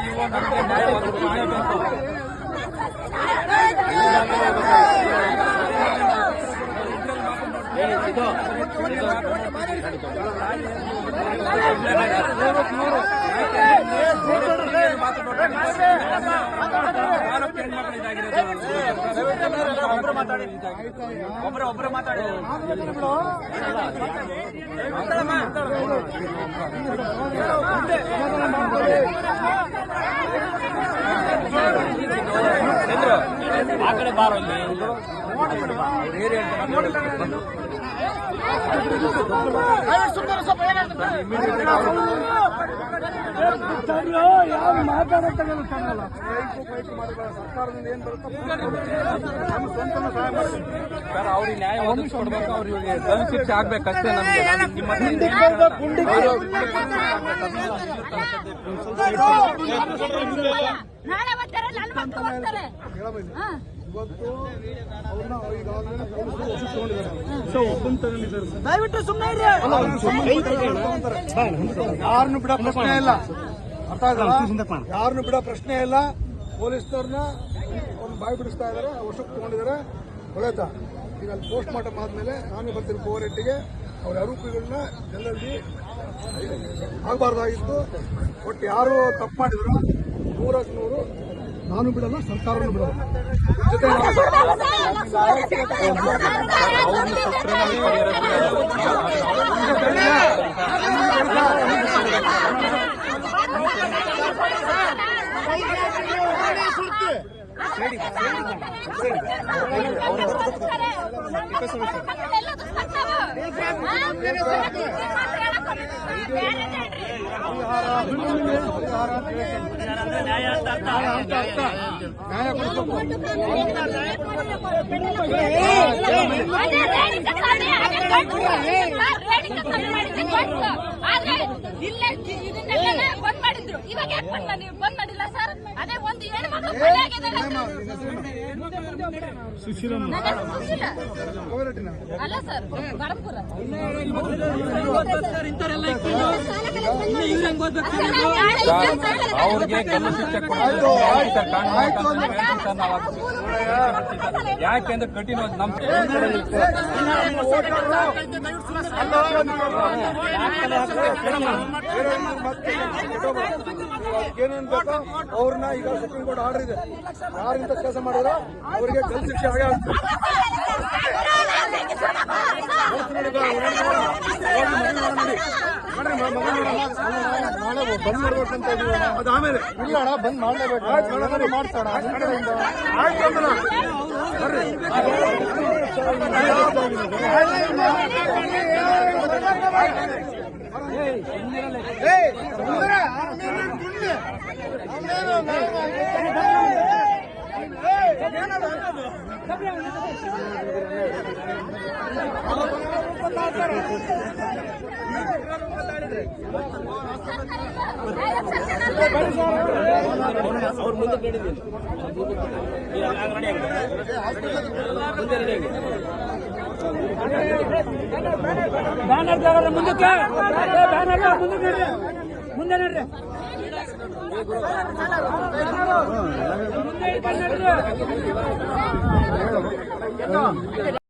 ನೀವು ನಮಗೆ ನ್ಯಾಯ ಒದಗಿಸಬೇಕು ಒಬ್ಬರು ಒಬ್ಬರು ಮಾತಾಡಿ. ಚಂದ್ರು ಆ ಕಡೆ ಬಾರೋ ಇಲ್ಲಿ ಯಾರು ಮಾತಾಡಕ್ಕಾಗಲ್ಲ ಸರ್ಕಾರದಿಂದ ಏನ್ ಸರ್ ಅವ್ರಿಗೆ ನ್ಯಾಯ ಒದಗಿಸ್ಕೊಡ್ಬೇಕು ಅವ್ರಿಗೆ ದಂಡ ಶಿಕ್ಷೆ ಆಗ್ಬೇಕಷ್ಟೇ ನಮ್ಗೆ ದಯವಿಟ್ಟು ಸುಮ್ಮನೆ ಯಾರನ್ನು ಬಿಡ ಪ್ರಶ್ನೆ ಇಲ್ಲ ಅರ್ಥ ಯಾರನ್ನು ಬಿಡ ಪ್ರಶ್ನೆ ಇಲ್ಲ ಪೊಲೀಸ್ನವ್ರನ್ನ ಅವ್ರನ್ನ ಬಾಯಿ ಬಿಡಿಸ್ತಾ ಇದಾರೆ ವರ್ಷಕ್ಕೆ ತಗೊಂಡಿದ್ದಾರೆ ಹೊಳೆತ ಈಗ ಅಲ್ಲಿ ಪೋಸ್ಟ್ ಮಾರ್ಟಮ್ ಆದ್ಮೇಲೆ ನಾನು ಬರ್ತೀನಿ ಕೋವರೆಟ್ಟಿಗೆ ಅವ್ರ ಆರೋಪಿಗಳನ್ನ ಜನರಲ್ಲಿ ಆಗಬಾರ್ದಾಗಿತ್ತು ಒಟ್ಟು ಯಾರು ತಪ್ಪು ಮಾಡಿದ್ರು ನೂರಕ್ಕೆ ನೂರು ನಾನು ಬಿಡಲ್ಲ ಸರ್ಕಾರನೂ ಬಿಡಲ್ಲ ಜೊತೆ ನ್ಯಾಯ ಕೊಡಿಸ್ಬೇಕು ಬಂದ್ ಮಾಡಿದ್ರು ಇವಾಗ ಯಾಕೆ ಬಂದ್ ಬಂದ್ ಮಾಡಿಲ್ಲ ಸರ್ ಅದೇ ಒಂದು ಏನು ಮಕ್ಕಳು ಅಲ್ಲ ಸರ್ ಅವ್ರಿಗೆ ಯಾಕೆಂದ್ರೆ ಕಠಿಣ ನಮ್ಮ ಏನೇನ್ ಬೇಕೋ ಅವ್ರನ್ನ ಈಗ ಸುಪ್ರೀಂ ಕೋರ್ಟ್ ಆರ್ಡರ್ ಇದೆ ಯಾರಿಂದ ಕೆಲಸ ಮಾಡಿದ್ರೆ ಅವರಿಗೆ ಗಲ್ ಶಿಕ್ಷೆ ಆಗೇ ಬಂದ್ ಆಮೇಲೆ. ಇಲ್ಲ ಅಣ್ಣ ಬಂದ್ ಮಾಡ್ಲೇಬೇಕು ಮಾಡ್ತಾಣ ಆಯ್ತು ಮುಂದೆ ಬ್ಯಾನರ್ ತಗೊಳ್ಳಿ ಮುಂದಕ್ಕೆ ಬ್ಯಾನರ್ ಮುಂದಕ್ಕೆ. ಮುಂದೆ ನೋಡ್ರಿ ಮುಂದೆ.